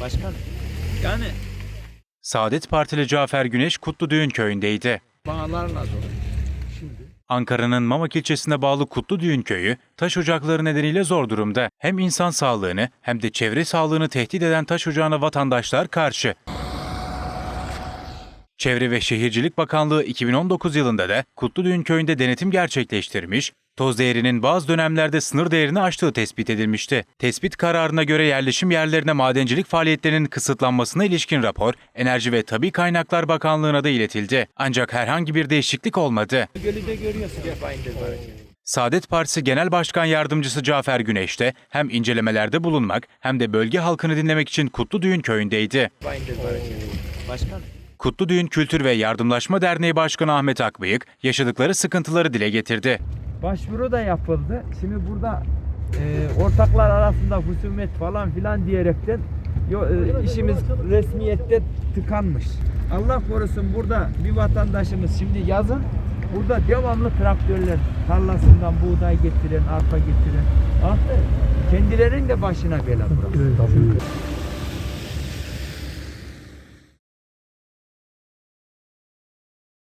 Başkan yani Saadet Partili Cafer Güneş Kutlu Düğün köyündeydi. bağlarla zor. Ankara'nın Mamak ilçesine bağlı Kutlu Düğün köyü, taş ocakları nedeniyle zor durumda. Hem insan sağlığını hem de çevre sağlığını tehdit eden taş ocağına vatandaşlar karşı. Çevre ve Şehircilik Bakanlığı 2019 yılında da Kutlu Düğün köyünde denetim gerçekleştirmiş, toz değerinin bazı dönemlerde sınır değerini aştığı tespit edilmişti. Tespit kararına göre yerleşim yerlerine madencilik faaliyetlerinin kısıtlanmasına ilişkin rapor, Enerji ve Tabi Kaynaklar Bakanlığı'na da iletildi. Ancak herhangi bir değişiklik olmadı. Gölü de görüyorsun. Yapayım Saadet Partisi Genel Başkan Yardımcısı Cafer Güneş de hem incelemelerde bulunmak hem de bölge halkını dinlemek için Kutlu Düğün köyündeydi. Başkan Kutlu Düğün Kültür ve Yardımlaşma Derneği Başkanı Ahmet Akbıyık yaşadıkları sıkıntıları dile getirdi. Başvuru da yapıldı. Şimdi burada e, ortaklar arasında husumet falan filan diyerekten yo, e, işimiz resmiyette tıkanmış. Allah korusun burada bir vatandaşımız şimdi yazın burada devamlı traktörler tarlasından buğday getiren, arpa getiren. Ah, kendilerinin de başına bela burası.